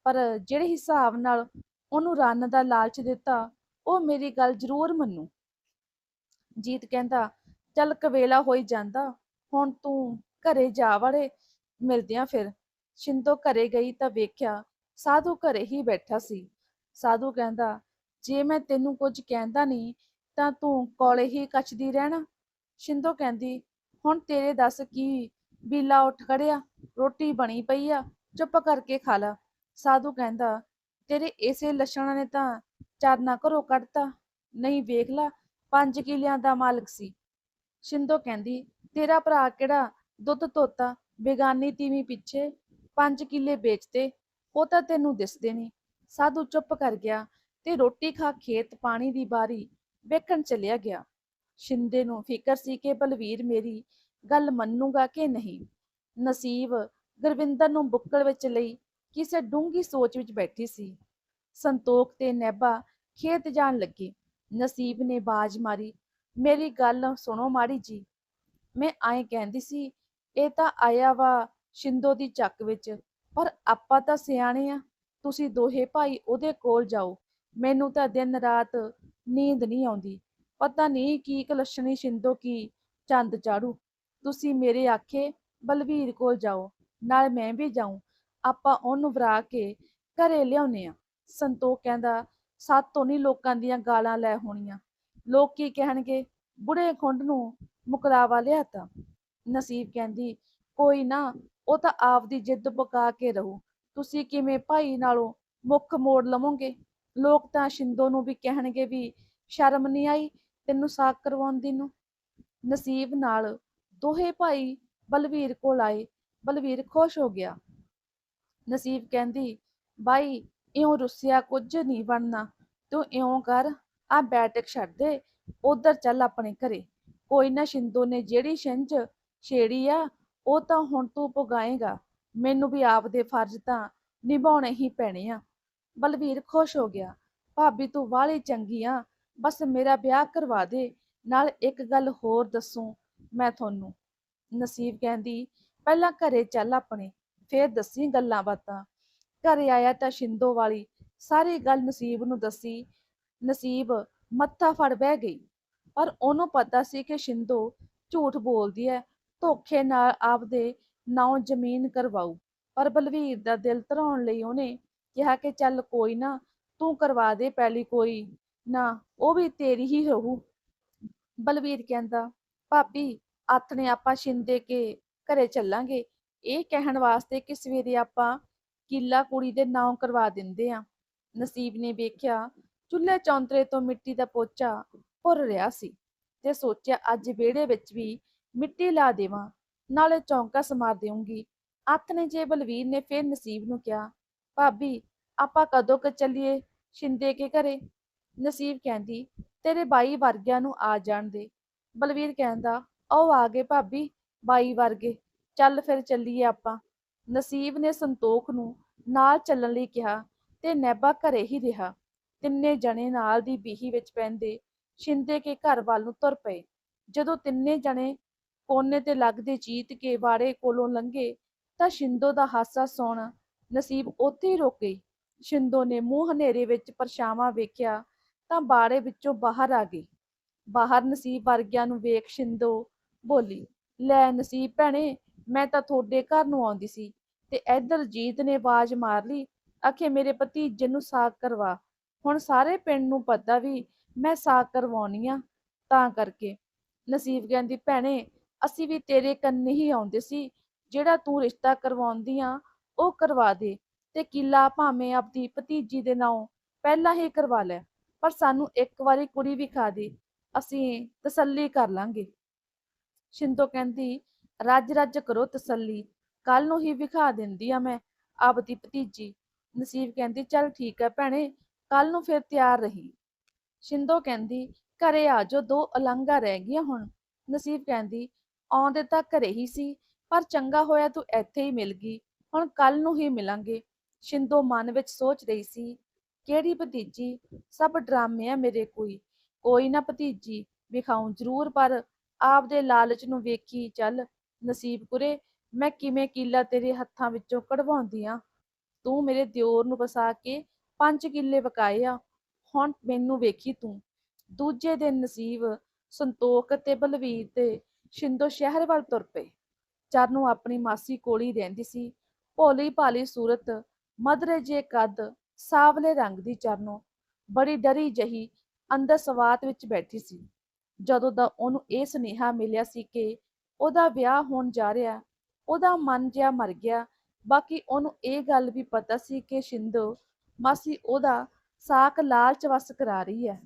ਪਰ ਜਿਹੜੇ ਹਿਸਾਬ ਨਾਲ ਉਹਨੂੰ ਰੰਨ ਦਾ ਲਾਲਚ ਦਿੱਤਾ, ਉਹ ਮੇਰੀ ਗੱਲ ਜ਼ਰੂਰ ਮੰਨੂ। ਜੀਤ ਕਹਿੰਦਾ, ਚੱਲ ਕਵੇਲਾ ਹੋਈ ਜਾਂਦਾ, ਹੁਣ ਤੂੰ ਘਰੇ ਜਾ ਵੜੇ, ਮਿਲਦਿਆਂ ਫਿਰ। ਸ਼ਿੰਦੋ ਘਰੇ ਗਈ ਤਾਂ ਵੇਖਿਆ, ਸਾਧੂ ਘਰੇ ਹੀ ਬੈਠਾ ਸੀ। ਸਾਧੂ ਕਹਿੰਦਾ, ਜੇ ਮੈਂ ਤੈਨੂੰ ਕੁਝ ਕਹਿੰਦਾ ਨਹੀਂ, ਤਾਂ ਤੂੰ ਕੋਲੇ ਹੀ ਕੱਚਦੀ ਰਹਿਣਾ। ਸ਼ਿੰਦੋ ਕਹਿੰਦੀ, ਹੁਣ ਤੇਰੇ ਦੱਸ ਕੀ ਬੀਲਾ ਉੱਠ ਖੜਿਆ, ਰੋਟੀ ਬਣੀ ਪਈ ਆ, ਚੁੱਪ ਕਰਕੇ ਖਾ ਲਾ। ਸਾਧੂ ਕਹਿੰਦਾ ਤੇਰੇ ਇਸੇ ਲੱਛਣਾਂ ਨੇ ਤਾਂ ਚਰਨਾ ਘਰੋਂ ਕੱਢਤਾ। ਨਹੀਂ ਵੇਖ ਲਾ, ਪੰਜ ਕਿਲਿਆਂ ਦਾ ਮਾਲਕ ਸੀ। ਸ਼ਿੰਦੋ ਕਹਿੰਦੀ, ਤੇਰਾ ਭਰਾ ਕਿਹੜਾ ਦੁੱਧ ਧੋਤਾ, ਬੇਗਾਨੀ ਤੀਵੀਂ ਪਿੱਛੇ ਪੰਜ ਕਿੱਲੇ ਵੇਚਦੇ ਉਹ ਤਾਂ ਤੈਨੂੰ ਦਿਸਦੇ ਨਹੀਂ। ਸਾਧੂ ਚੁੱਪ ਕਰ ਗਿਆ ਤੇ ਰੋਟੀ ਖਾ ਖੇਤ ਪਾਣੀ ਦੀ ਬਾਰੀ ਵੇਖਣ ਚਲਿਆ ਗਿਆ। ਸ਼ਿੰਦੇ ਨੂੰ ਫਿਕਰ ਸੀ ਕਿ ਬਲਵੀਰ ਮੇਰੀ ਗੱਲ ਮੰਨੂਗਾ ਕਿ ਨਹੀਂ। ਨਸੀਬ ਗੁਰਵਿੰਦਰ ਨੂੰ ਬੁੱਕਲ ਵਿੱਚ ਲਈ ਕਿਸੇ ਡੂੰਗੀ ਸੋਚ ਵਿੱਚ ਬੈਠੀ ਸੀ। ਸੰਤੋਖ ਤੇ ਨੈਬਾ ਖੇਤ ਜਾਣ ਲੱਗੇ। ਨਸੀਬ ਨੇ ਬਾਜ ਮਾਰੀ, ਮੇਰੀ ਗੱਲ ਸੁਣੋ ਮਾੜੀ ਜੀ। ਮੈਂ ਆਏ ਕਹਿੰਦੀ ਸੀ, ਇਹ ਤਾਂ ਆਇਆ ਵਾ ਸ਼ਿੰਦੋ ਦੀ ਚੱਕ ਵਿੱਚ, ਪਰ ਆਪਾਂ ਤਾਂ ਸਿਆਣੇ ਆ। ਤੁਸੀਂ ਦੋਹੇ ਭਾਈ ਉਹਦੇ ਕੋਲ ਜਾਓ। ਮੈਨੂੰ ਤਾਂ ਦਿਨ ਰਾਤ ਨੀਂਦ ਨਹੀਂ ਆਉਂਦੀ। ਪਤਾ ਨਹੀਂ ਕੀ ਕਲਸ਼ਣੀ ਸ਼ਿੰਦੋ ਕੀ ਚੰਦ ਚਾੜੂ। ਤੁਸੀਂ ਮੇਰੇ ਆਖੇ ਬਲਵੀਰ ਕੋਲ ਜਾਓ, ਨਾਲ ਮੈਂ ਵੀ ਜਾਉਂ ਆਪਾਂ ਉਹਨੂੰ ਵਰਾ ਕੇ ਘਰੇ ਲਿਆਉਨੇ ਆ ਸੰਤੋਖ ਕਹਿੰਦਾ, ਸਾਤੋਂ ਨਹੀਂ ਲੋਕਾਂ ਦੀਆਂ ਗਾਲਾਂ ਲੈ ਹੋਣੀਆਂ। ਲੋਕ ਕੀ ਕਹਿਣਗੇ, ਬੁੜੇ ਖੁੰਡ ਨੂੰ ਮੁਕਰਾਵਾ ਲਿਆਤਾ। ਨਸੀਬ ਕਹਿੰਦੀ, ਕੋਈ ਨਾ, ਉਹ ਤਾਂ ਆਪਦੀ ਜਿੱਦ ਪਕਾ ਕੇ ਰਹੂ। ਤੁਸੀਂ ਕਿਵੇਂ ਭਾਈ ਨਾਲੋਂ ਮੁੱਖ ਮੋੜ ਲਵੋਗੇ? ਲੋਕ ਤਾਂ ਸ਼ਿੰਦੋ ਨੂੰ ਵੀ ਕਹਿਣਗੇ ਵੀ, ਸ਼ਰਮ ਨਹੀਂ ਆਈ ਤੈਨੂੰ ਸਾਕ ਕਰਵਾਉਂਦੀ ਨੂੰ? ਨਸੀਬ ਨਾਲ ਦੋਹੇ ਭਾਈ ਬਲਵੀਰ ਕੋਲ ਆਏ। ਬਲਵੀਰ ਖੁਸ਼ ਹੋ ਗਿਆ। ਨਸੀਬ ਕਹਿੰਦੀ, ਬਾਈ, ਇਉਂ ਰੁੱਸਿਆ ਕੁਝ ਨਹੀਂ ਬਣਨਾ। ਤੂੰ ਇਉਂ ਕਰ, ਆ ਬੈਟਕ ਛੱਡ ਦੇ, ਉਧਰ ਚੱਲ ਆਪਣੇ ਘਰੇ। ਕੋਈ ਨਾ ਸ਼ਿੰਦੋ ਨੇ ਜਿਹੜੀ ਛਿੰਝ ਛੇੜੀ ਆ, ਉਹ ਤਾਂ ਹੁਣ ਤੂੰ ਪੁਗਾਏਗਾ ਮੈਨੂੰ ਵੀ ਆਪਦੇ ਫਰਜ਼ ਤਾਂ ਨਿਭਾਉਣੇ ਹੀ ਪੈਣੇ ਆ। ਬਲਵੀਰ ਖੁਸ਼ ਹੋ ਗਿਆ, ਭਾਬੀ, ਤੂੰ ਵਾਲੀ ਚੰਗੀ ਆ। ਬਸ ਮੇਰਾ ਵਿਆਹ ਕਰਵਾ ਦੇ, ਨਾਲ ਇੱਕ ਗੱਲ ਹੋਰ ਦੱਸੂ ਮੈਂ ਤੁਹਾਨੂੰ। ਨਸੀਬ ਕਹਿੰਦੀ, ਪਹਿਲਾਂ ਘਰੇ ਚੱਲ ਆਪਣੇ। ਫੇਰ ਦੱਸੀ ਗੱਲਾਂ ਬਾਤਾਂ। ਘਰੇ ਆਇਆ ਤਾਂ ਸ਼ਿੰਦੋ ਵਾਲੀ ਸਾਰੀ ਗੱਲ ਨਸੀਬ ਨੂੰ ਦੱਸੀ, ਨਸੀਬ ਮੱਥਾ ਫੜ ਬਹਿ ਗਈ। ਪਰ ਉਹਨੂੰ ਪਤਾ ਸੀ ਕਿ ਸ਼ਿੰਦੋ ਝੂਠ ਬੋਲਦੀ ਹੈ, ਧੋਖੇ ਨਾਲ ਆਪਦੇ ਨਾਂ ਜ਼ਮੀਨ ਕਰਵਾਊ। ਪਰ ਬਲਵੀਰ ਦਾ ਦਿਲ ਧਰਾਉਣ ਲਈ ਉਹਨੇ ਕਿਹਾ ਕਿ ਚੱਲ ਕੋਈ ਨਾ, ਤੂੰ ਕਰਵਾ ਦੇ ਪਹਿਲੀ ਕੋਈ। ਨਾ, ਉਹ ਵੀ ਤੇਰੀ ਹੀ ਰਹੂ ਬਲਵੀਰ ਕਹਿੰਦਾ, ਭਾਬੀ, ਆਥਣੇ ਆਪਾਂ ਸ਼ਿੰਦੇ ਕੇ ਘਰੇ ਚੱਲਾਂਗੇ। ਇਹ ਕਹਿਣ ਵਾਸਤੇ ਕਿ ਸਵੇਰੇ ਆਪਾਂ ਕਿੱਲਾ ਕੁੜੀ ਦੇ ਨਾਂ ਕਰਵਾ ਦਿੰਦੇ ਆ ਨਸੀਬ ਨੇ ਵੇਖਿਆ, ਚੁੱਲ੍ਹੇ ਚੌਂਤਰੇ ਤੋਂ ਮਿੱਟੀ ਦਾ ਪੋਚਾ ਭੁਰ ਰਿਹਾ ਸੀ ਤੇ ਸੋਚਿਆ, ਅੱਜ ਵਿਹੜੇ ਵਿੱਚ ਵੀ ਮਿੱਟੀ ਲਾ ਦੇਵਾਂ, ਨਾਲੇ ਚੌਂਕਾ ਸਮਾਰ ਦੇਵਾਂਗੀ ਅੱਤ ਨੇ ਜੇ ਬਲਵੀਰ ਨੇ ਫਿਰ ਨਸੀਬ ਨੂੰ ਕਿਹਾ, ਭਾਬੀ, ਆਪਾਂ ਕਦੋਂ ਕ ਚੱਲੀਏ ਸ਼ਿੰਦੇ ਕੇ ਘਰੇ? ਨਸੀਬ ਕਹਿੰਦੀ, ਤੇਰੇ ਬਾਈ ਵਰਗਿਆਂ ਨੂੰ ਆ ਜਾਣ ਦੇ। ਬਲਵੀਰ ਕਹਿੰਦਾ ਉਹ ਆ ਗਏ ਭਾਬੀ, ਬਾਈ ਵਰਗੇ। ਚੱਲ ਫਿਰ ਚੱਲੀਏ ਆਪਾਂ। ਨਸੀਬ ਨੇ ਸੰਤੋਖ ਨੂੰ ਨਾਲ ਚੱਲਣ ਲਈ ਕਿਹਾ ਤੇ ਨੈਬਾ ਘਰੇ ਹੀ ਰਿਹਾ। ਤਿੰਨੇ ਜਣੇ ਨਾਲ ਦੀ ਬੀਹੀ ਵਿੱਚ ਪੈਂਦੇ ਸ਼ਿੰਦੇ ਕੇ ਘਰ ਵੱਲ ਨੂੰ ਤੁਰ ਪਏ। ਜਦੋਂ ਤਿੰਨੇ ਜਣੇ ਕੋਨੇ ਤੇ ਲੱਗਦੇ ਜੀਤ ਕੇ ਵਾੜੇ ਕੋਲੋਂ ਲੰਘੇ ਤਾਂ ਸ਼ਿੰਦੋ ਦਾ ਹਾਸਾ ਸੁਣ ਨਸੀਬ ਉੱਥੇ ਹੀ ਰੁਕ ਗਈ। ਸ਼ਿੰਦੋ ਨੇ ਮੂੰਹ ਹਨੇਰੇ ਵਿੱਚ ਪਰਛਾਵਾਂ ਵੇਖਿਆ ਤਾਂ ਬਾੜੇ ਵਿੱਚੋਂ ਬਾਹਰ ਆ ਗਈ। ਬਾਹਰ ਨਸੀਬ ਵਰਗਿਆਂ ਨੂੰ ਵੇਖ ਸ਼ਿੰਦੋ ਬੋਲੀ, ਲੈ ਨਸੀਬ ਭੈਣੇ ਮੈਂ ਤਾਂ ਤੁਹਾਡੇ ਘਰ ਨੂੰ ਆਉਂਦੀ ਸੀ ਤੇ ਇੱਧਰ ਜੀਤ ਨੇ ਆਵਾਜ਼ ਮਾਰ ਲਈ, ਆਖੇ ਮੇਰੇ ਭਤੀਜੇ ਨੂੰ ਸਾਕ ਕਰਵਾ। ਹੁਣ ਸਾਰੇ ਪਿੰਡ ਨੂੰ ਪਤਾ ਵੀ ਮੈਂ ਸਾਕ ਕਰਵਾਉਣੀ ਆ ਤਾਂ ਕਰਕੇ। ਨਸੀਬ ਕਹਿੰਦੀ, ਭੈਣੇ, ਅਸੀਂ ਵੀ ਤੇਰੇ ਕੰਨੇ ਹੀ ਆਉਂਦੇ ਸੀ। ਜਿਹੜਾ ਤੂੰ ਰਿਸ਼ਤਾ ਕਰਵਾਉਂਦੀ ਆ, ਉਹ ਕਰਵਾ ਦੇ ਤੇ ਕਿੱਲਾ ਭਾਵੇਂ ਆਪਦੀ ਭਤੀਜੀ ਦੇ ਨਾਂ ਪਹਿਲਾਂ ਹੀ ਕਰਵਾ ਲੈ, ਪਰ ਸਾਨੂੰ ਇੱਕ ਵਾਰੀ ਕੁੜੀ ਵਿਖਾ ਦੇ। ਅਸੀਂ ਤਸੱਲੀ ਕਰ ਲਾਂਗੇ। ਸ਼ਿੰਦੋ ਕਹਿੰਦੀ ਰੱਜ ਰੱਜ ਕਰੋ ਤਸੱਲੀ। ਕੱਲ ਨੂੰ ਹੀ ਵਿਖਾ ਦਿੰਦੀ ਆ ਮੈਂ ਆਪਦੀ ਭਤੀਜੀ। ਨਸੀਬ ਕਹਿੰਦੀ, ਚੱਲ ਠੀਕ ਹੈ ਭੈਣੇ ਕੱਲ ਨੂੰ ਫਿਰ ਤਿਆਰ ਰਹੀ। ਸ਼ਿੰਦੋ ਕਹਿੰਦੀ, ਘਰੇ ਆ ਜੋ ਦੋ ਅਲੰਗਾ ਰਹਿ ਗਈਆਂ ਹੁਣ। ਨਸੀਬ ਕਹਿੰਦੀ, ਆਉਂਦੇ ਤਾਂ ਘਰੇ ਹੀ ਸੀ, ਪਰ ਚੰਗਾ ਹੋਇਆ ਤੂੰ ਇੱਥੇ ਹੀ ਮਿਲ ਗਈ। ਹੁਣ ਕੱਲ ਨੂੰ ਹੀ ਮਿਲਾਂਗੇ। ਸ਼ਿੰਦੋ ਮਨ ਵਿੱਚ ਸੋਚ ਰਹੀ ਸੀ, ਕਿਹੜੀ ਭਤੀਜੀ? ਸਭ ਡਰਾਮੇ ਆ ਮੇਰੇ ਕੋਈ। ਕੋਈ ਨਾ ਭਤੀਜੀ ਵਿਖਾਉਂ ਜ਼ਰੂਰ, ਪਰ ਆਪਦੇ ਲਾਲਚ ਨੂੰ ਵੇਖੀ ਚੱਲ ਨਸੀਬ ਕੁਰੇ, ਮੈਂ ਕਿਵੇਂ ਕਿੱਲਾ ਤੇਰੇ ਹੱਥਾਂ ਵਿੱਚੋਂ ਕਢਵਾਉਂਦੀ ਆ? ਤੂੰ ਮੇਰੇ ਦਿਓਰ ਨੂੰ ਵਸਾ ਕੇ ਪੰਜ ਕਿੱਲੇ ਵਕਾਏ ਆ। ਹੁਣ ਮੈਨੂੰ ਵੇਖੀ ਤੂੰ। ਦੂਜੇ ਦਿਨ ਨਸੀਬ ਸੰਤੋਖ ਤੇ ਬਲਵੀਰ ਤੇ ਸ਼ਿੰਦੋ ਸ਼ਹਿਰ ਵੱਲ ਤੁਰ ਪਏ। ਚਰਨੂ ਆਪਣੀ ਮਾਸੀ ਕੋਲ ਹੀ ਰਹਿੰਦੀ ਸੀ। ਭੋਲੀ ਭਾਲੀ ਸੂਰਤ ਮਧਰੇ ਜੇ ਕੱਦ, ਸਾਵਲੇ ਰੰਗ ਦੀ ਚਰਨੋ ਬੜੀ ਡਰੀ ਜਹੀ ਅੰਦਰ ਸਵਾਤ ਵਿੱਚ ਬੈਠੀ ਸੀ। ਜਦੋਂ ਦਾ ਉਹਨੂੰ ਇਹ ਸੁਨੇਹਾ ਮਿਲਿਆ ਸੀ ਕਿ ਉਹਦਾ ਵਿਆਹ ਹੋਣ ਜਾ ਰਿਹਾ, ਉਹਦਾ ਮਨ ਜਿਹਾ ਮਰ ਗਿਆ। ਬਾਕੀ ਉਹਨੂੰ ਇਹ ਗੱਲ ਵੀ ਪਤਾ ਸੀ ਕਿ ਸ਼ਿੰਦੋ ਮਾਸੀ ਉਹਦਾ ਸਾਕ ਲਾਲਚ ਵਸ ਕਰਾ ਰਹੀ ਹੈ।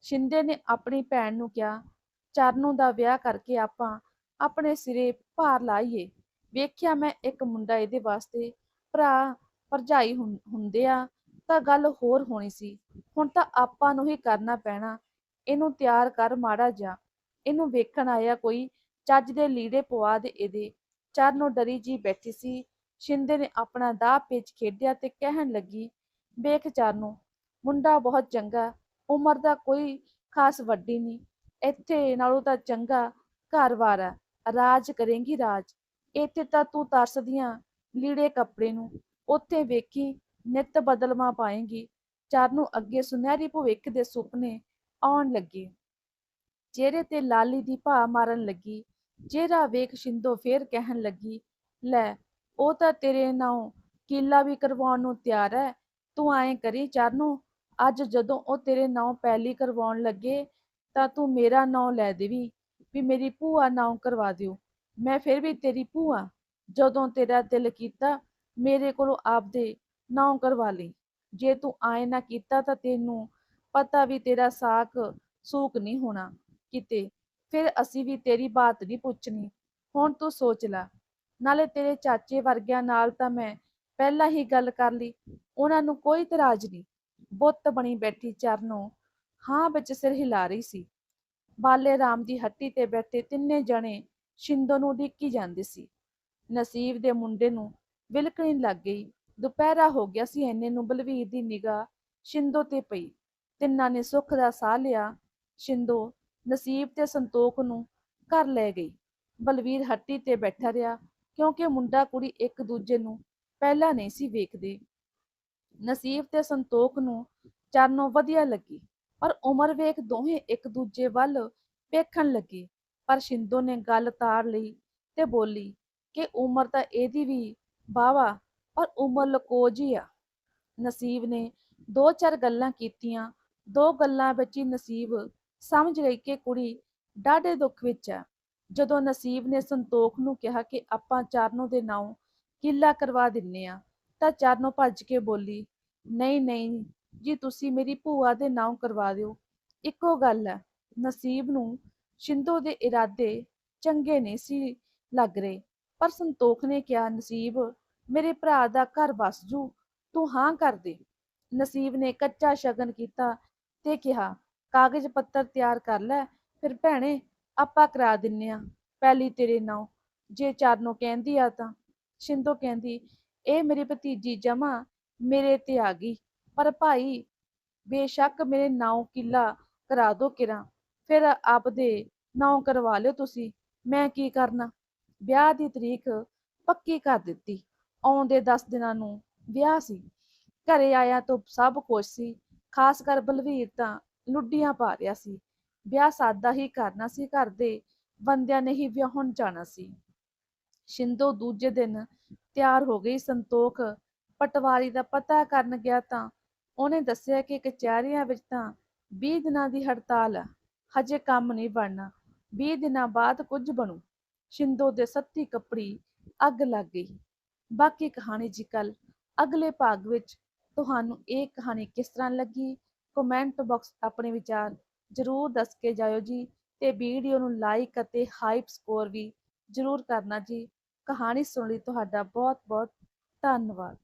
ਸ਼ਿੰਦੇ ਨੇ ਆਪਣੀ ਭੈਣ ਨੂੰ ਕਿਹਾ, ਚਰਨੂ ਦਾ ਵਿਆਹ ਕਰਕੇ ਆਪਾਂ ਆਪਣੇ ਸਿਰੇ ਭਾਰ ਲਾਈਏ। ਵੇਖਿਆ ਮੈਂ ਇੱਕ ਮੁੰਡਾ ਇਹਦੇ ਵਾਸਤੇ ਭਰਾ ਭਰਜਾਈ ਹੁੰ- ਹੁੰਦੇ ਆ, ਤਾਂ ਗੱਲ ਹੋਰ ਹੋਣੀ ਸੀ। ਹੁਣ ਤਾਂ ਆਪਾਂ ਨੂੰ ਹੀ ਕਰਨਾ ਪੈਣਾ। ਇਹਨੂੰ ਤਿਆਰ ਕਰ ਮਾੜਾ ਜਾ ਇਹਨੂੰ ਵੇਖਣ ਆਇਆ ਕੋਈ ਚੱਜ ਦੇ ਲੀੜੇ ਪਵਾ ਦੇ ਇਹਦੇ। ਚਰਨੋ ਡਰੀ ਜੀ ਬੈਠੀ ਸੀ। ਸ਼ਿੰਦੇ ਨੇ ਆਪਣਾ ਦਾਅ ਪੇਚ ਖੇਡਿਆ ਤੇ ਕਹਿਣ ਲੱਗੀ, ਵੇਖ ਚਰਨੋ, ਮੁੰਡਾ ਬਹੁਤ ਚੰਗਾ, ਉਮਰ ਦਾ ਕੋਈ ਖਾਸ ਵੱਡੀ ਨਹੀਂ ਇੱਥੇ ਨਾਲੋਂ ਤਾਂ ਚੰਗਾ ਘਰ-ਬਾਰ ਆ। ਰਾਜ ਕਰੇਂਗੀ ਰਾਜ। ਇੱਥੇ ਤਾਂ ਤੂੰ ਤਰਸਦੀਆਂ ਲੀੜੇ ਕੱਪੜੇ ਨੂੰ। ਉੱਥੇ ਵੇਖੀ ਨਿੱਤ ਬਦਲਵਾ ਪਾਏਂਗੀ। ਚਰਨੂ ਅੱਗੇ ਸੁਨਹਿਰੀ ਭਵਿੱਖ ਦੇ ਸੁਪਨੇ ਆਉਣ ਲੱਗੇ। ਚਿਹਰੇ ਤੇ ਲਾਲੀ ਦੀ ਭਾ ਮਾਰਨ ਲੱਗੀ। ਜਿਹੜਾ ਵੇਖ ਸ਼ਿੰਦੋ ਫੇਰ ਕਹਿਣ ਲੱਗੀ, ਲੈ, ਉਹ ਤਾਂ ਤੇਰੇ ਨਾਲੋਂ ਕੀਲਾ ਵੀ ਕਰਵਾਉਣ ਨੂੰ ਤਿਆਰ ਹੈ ਤੂੰ ਐਂ ਕਰੀ ਚਰਨੂ, ਅੱਜ ਜਦੋਂ ਉਹ ਤੇਰੇ ਨਾਂ ਪਹਿਲੀ ਕਰਵਾਉਣ ਲੱਗੇ, ਤਾਂ ਤੂੰ ਮੇਰਾ ਨਾਂ ਲੈ ਦੇਵੀਂ, ਵੀ ਮੇਰੀ ਭੂਆ ਨਾਂ ਕਰਵਾ ਦਿਓ, ਮੈਂ ਫਿਰ ਵੀ ਤੇਰੀ ਭੂਆ, ਜਦੋਂ ਤੇਰਾ ਦਿਲ ਕੀਤਾ, ਮੇਰੇ ਕੋਲੋਂ ਆਪਦੇ ਨਾਂ ਕਰਵਾ ਲਈ, ਜੇ ਤੂੰ ਆਏ ਨਾ ਕੀਤਾ ਤਾਂ ਤੈਨੂੰ ਪਤਾ ਵੀ ਤੇਰਾ ਸਾਕ ਸੂਕ ਨਹੀਂ ਹੋਣਾ, ਕਿਤੇ ਫਿਰ ਅਸੀਂ ਵੀ ਤੇਰੀ ਬਾਤ ਨਹੀਂ ਪੁੱਛਣੀ, ਹੁਣ ਤੂੰ ਸੋਚ ਲੈ। ਨਾਲੇ ਤੇਰੇ ਚਾਚੇ ਵਰਗਿਆਂ ਨਾਲ ਤਾਂ ਮੈਂ ਪਹਿਲਾਂ ਹੀ ਗੱਲ ਕਰ ਲਈ, ਉਹਨਾਂ ਨੂੰ ਕੋਈ ਇਤਰਾਜ਼ ਨਹੀਂ। ਬੁੱਤ ਬਣੀ ਬੈਠੀ ਚਰਨੋਂ, ਹਾਂ ਵਿੱਚ ਸਿਰ ਹਿਲਾ ਰਹੀ ਸੀ। ਬਾਲੇ ਰਾਮ ਦੀ ਹੱਟੀ ਤੇ ਬੈਠੇ ਤਿੰਨੇ ਜਣੇ ਸ਼ਿੰਦੋ ਨੂੰ ਉਡੀਕੀ ਜਾਂਦੇ ਸੀ। ਨਸੀਬ ਦੇ ਮੁੰਡੇ ਨੂੰ ਵਿਲਕਣੀ ਲੱਗ ਗਈ। ਦੁਪਹਿਰਾ ਹੋ ਗਿਆ ਸੀ ਐਨੇ ਨੂੰ ਬਲਵੀਰ ਦੀ ਨਿਗਾਹ ਸ਼ਿੰਦੋ ਤੇ ਪਈ। ਤਿੰਨਾਂ ਨੇ ਸੁੱਖ ਦਾ ਸਾਹ ਲਿਆ। ਸ਼ਿੰਦੋ ਨਸੀਬ ਤੇ ਸੰਤੋਖ ਨੂੰ ਘਰ ਲੈ ਗਈ। ਬਲਵੀਰ ਹੱਟੀ ਤੇ ਬੈਠਾ ਰਿਹਾ ਕਿਉਂਕਿ ਮੁੰਡਾ ਕੁੜੀ ਇੱਕ ਦੂਜੇ ਨੂੰ ਪਹਿਲਾਂ ਨਹੀਂ ਸੀ ਵੇਖਦੇ। ਨਸੀਬ ਤੇ ਸੰਤੋਖ ਨੂੰ ਚਰਨੋਂ ਵਧੀਆ ਲੱਗੀ, ਪਰ ਉਮਰ ਵੇਖ ਦੋਹੇ ਇੱਕ ਦੂਜੇ ਵੱਲ ਵੇਖਣ ਲੱਗੇ। ਪਰ ਸ਼ਿੰਦੋ ਨੇ ਗੱਲ ਤਾਰ ਲਈ ਤੇ ਬੋਲੀ ਕਿ ਉਮਰ ਤਾਂ ਇਹਦੀ ਵੀ ਵਾਹਵਾ, ਪਰ ਉਮਰ ਲਕੋਜ ਹੀ ਆ। ਨਸੀਬ ਨੇ ਦੋ ਚਾਰ ਗੱਲਾਂ ਕੀਤੀਆਂ, ਦੋ ਗੱਲਾਂ ਵਿੱਚ ਹੀ ਨਸੀਬ ਸਮਝ ਗਈ ਕਿ ਕੁੜੀ ਡਾਢੇ ਦੁੱਖ ਵਿੱਚ ਹੈ। ਜਦੋਂ ਨਸੀਬ ਨੇ ਸੰਤੋਖ ਨੂੰ ਕਿਹਾ ਕਿ ਆਪਾਂ ਚਰਨੋ ਦੇ ਨਾਂ ਕਿੱਲਾ ਕਰਵਾ ਦਿੰਨੇ ਆ, ਤਾਂ ਚਰਨੋ ਭੱਜ ਕੇ ਬੋਲੀ, ਨਹੀਂ ਨਹੀਂ, ਜੀ ਤੁਸੀਂ ਮੇਰੀ ਭੂਆ ਦੇ ਨਾਂ ਕਰਵਾ ਦਿਓ। ਇੱਕੋ ਗੱਲ ਹੈ, ਨਸੀਬ ਨੂੰ ਸ਼ਿੰਦੋ ਦੇ ਇਰਾਦੇ ਚੰਗੇ ਨਹੀਂ ਸੀ ਲੱਗ ਰਹੇ, ਪਰ ਸੰਤੋਖ ਨੇ ਕਿਹਾ, ਨਸੀਬ, ਮੇਰੇ ਭਰਾ ਦਾ ਘਰ ਬਸ ਜੂ, ਤੂੰ ਹਾਂ ਕਰ ਦੇ। ਨਸੀਬ ਨੇ ਕੱਚਾ ਸ਼ਗਨ ਕੀਤਾ ਤੇ ਕਿਹਾ ਕਾਗਜ਼ ਪੱਤਰ ਤਿਆਰ ਕਰ ਲੈ, ਫਿਰ ਭੈਣੇ ਆਪਾਂ ਕਰਾ ਦਿੰਨੇ ਆ, ਪਹਿਲੀ ਤੇਰੇ ਨਾਂ, ਜੇ ਚਰਨੋਂ ਕਹਿੰਦੀ ਆ ਤਾਂ। ਸ਼ਿੰਦੋ ਕਹਿੰਦੀ, ਇਹ ਮੇਰੀ ਭਤੀਜੀ ਜਮਾ ਮੇਰੇ ਤੇ ਆ ਗਈ, ਪਰ ਭਾਈ ਬੇਸ਼ੱਕ ਮੇਰੇ ਨਾਂ ਕਿੱਲਾ ਕਰਾ ਦੋ ਕਿਰਾਂ, ਫਿਰ ਆਪਦੇ ਨਾਂ ਕਰਵਾ ਲਿਓ ਤੁਸੀਂ, ਮੈਂ ਕੀ ਕਰਨਾ? ਵਿਆਹ ਦੀ ਤਰੀਕ ਪੱਕੀ ਕਰ ਦਿੱਤੀ, ਆਉਂਦੇ 10 ਦਿਨਾਂ ਨੂੰ ਵਿਆਹ ਸੀ, ਘਰੇ ਆਇਆ ਤਾਂ ਸਭ ਕੁਛ ਸੀ, ਖਾਸ ਕਰ ਬਲਵੀਰ ਤਾਂ ਲੁੱਡੀਆਂ ਪਾ ਰਿਹਾ ਸੀ। ਵਿਆਹ ਸਾਦਾ ਹੀ ਕਰਨਾ ਸੀ, ਘਰ ਦੇ ਬੰਦਿਆਂ ਨੇ ਹੀ ਵਿਆਹਣ ਜਾਣਾ ਸੀ। ਸ਼ਿੰਦੋ ਦੂਜੇ ਦਿਨ ਤਿਆਰ ਹੋ ਗਈ। ਸੰਤੋਖ ਪਟਵਾਰੀ ਦਾ ਪਤਾ ਕਰਨ ਗਿਆ ਤਾਂ ਉਹਨੇ ਦੱਸਿਆ ਕਿ ਕਚਹਿਰੀਆਂ ਵਿੱਚ ਤਾਂ 20 ਦਿਨਾਂ ਦੀ ਹੜਤਾਲ ਆ। ਹਜੇ ਕੰਮ ਨਹੀਂ ਬਣਨਾ। 20 ਦਿਨਾਂ ਬਾਅਦ ਕੁਝ ਬਣੂ। ਸ਼ਿੰਦੋ ਦੇ ਸੱਤੀ ਕੱਪੜੀ ਅੱਗ ਲੱਗ ਗਈ। ਬਾਕੀ ਕਹਾਣੀ ਜੀ ਕੱਲ ਅਗਲੇ ਭਾਗ ਵਿੱਚ ਤੁਹਾਨੂੰ ਇਹ ਕਹਾਣੀ ਕਿਸ ਤਰ੍ਹਾਂ ਲੱਗੀ? ਕਮੈਂਟ ਬਾਕਸ ਆਪਣੇ ਵਿਚਾਰ ਜ਼ਰੂਰ ਦੱਸ ਕੇ ਜਾਇਓ ਜੀ ਤੇ ਵੀਡੀਓ ਨੂੰ ਲਾਈਕ ਅਤੇ ਹਾਈਪ ਸਕੋਰ ਵੀ ਜ਼ਰੂਰ ਕਰਨਾ ਜੀ। ਕਹਾਣੀ ਸੁਣ ਲਈ ਤੁਹਾਡਾ ਬਹੁਤ ਬਹੁਤ ਧੰਨਵਾਦ।